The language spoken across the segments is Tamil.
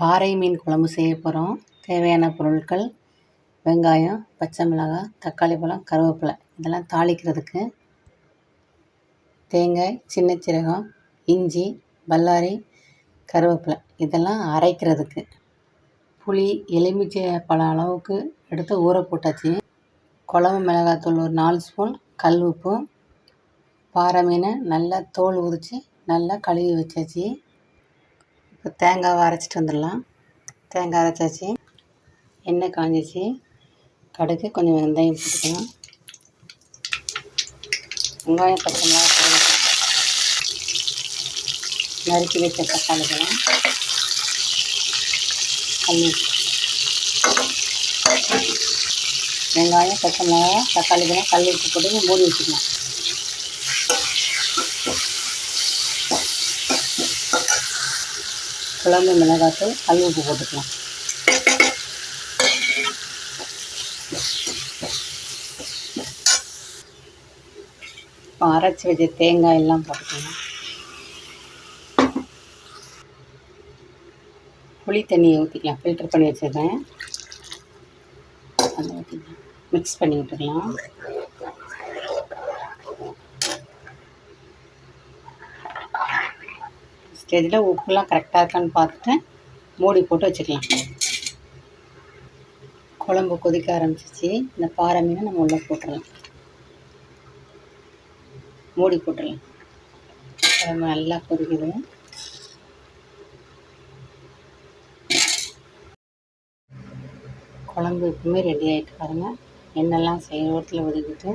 பாறை மீன் குழம்பு செய்ய போகிறோம் தேவையான பொருட்கள் வெங்காயம் பச்சை மிளகாய் தக்காளி பழம் கருவேப்பிலை. இதெல்லாம் தாளிக்கிறதுக்கு தேங்காய் சின்ன சீரகம் இஞ்சி பல்லாரி கருவேப்பிலை. இதெல்லாம் அரைக்கிறதுக்கு. புளி எலுமிச்சை பல அளவுக்கு எடுத்து ஊற போட்டாச்சு. குழம்பு மிளகாத்தூள் ஒரு நாலு ஸ்பூன் கல் உப்பு. பாறை மீனை நல்லா தோல் உதித்து நல்லா கழுவி வச்சாச்சு. இப்போ தேங்காவை அரைச்சிட்டு வந்துடலாம். தேங்காய் அரைச்சாச்சு. எண்ணெய் காஞ்சிச்சு. கடுகு கொஞ்சம் வெந்தயம் போட்டுக்கலாம். வெங்காயம் பச்சை மிளகாய் நறுக்கி வச்ச தக்காளி பழம் வெங்காயம் பச்சை மிளகாய் தக்காளி கல் உப்பு போட்டு மூடி வச்சுக்கலாம். குழம்பு மிளகாத்தூள் கல் உப்பு போட்டுக்கலாம். இப்போ அரைச்சி வச்ச தேங்காய் எல்லாம் போட்டுக்கலாம். புளி தண்ணியை ஊற்றிக்கலாம் ஃபில்டர் பண்ணி வச்சிடுறேன் அதை ஊற்றிக்கலாம் மிக்ஸ் பண்ணி விட்டுக்கலாம். ஸ்டேஜில் உப்புலாம் கரெக்டாக இருக்கான்னு பார்த்துட்டு மூடி போட்டு வச்சுக்கலாம். குழம்பு கொதிக்க ஆரம்பிச்சிச்சு. இந்த பாறை மீனை நம்ம உள்ளே போட்டுடலாம். மூடி போட்டுடலாம். குழம்பு நல்லா கொதிக்குது. குழம்பு எப்பவுமே ரெடி ஆகிட்டு பாருங்கள் எண்ணெய்லாம் செய்யறத்தில் ஒதுக்கிட்டு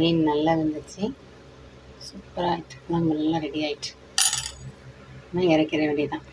மீன் நல்லா வந்துச்சு. சூப்பராக குழம்பு நல்லா ரெடி ஆகிட்டு நான் இறக்கிற வேண்டியதான்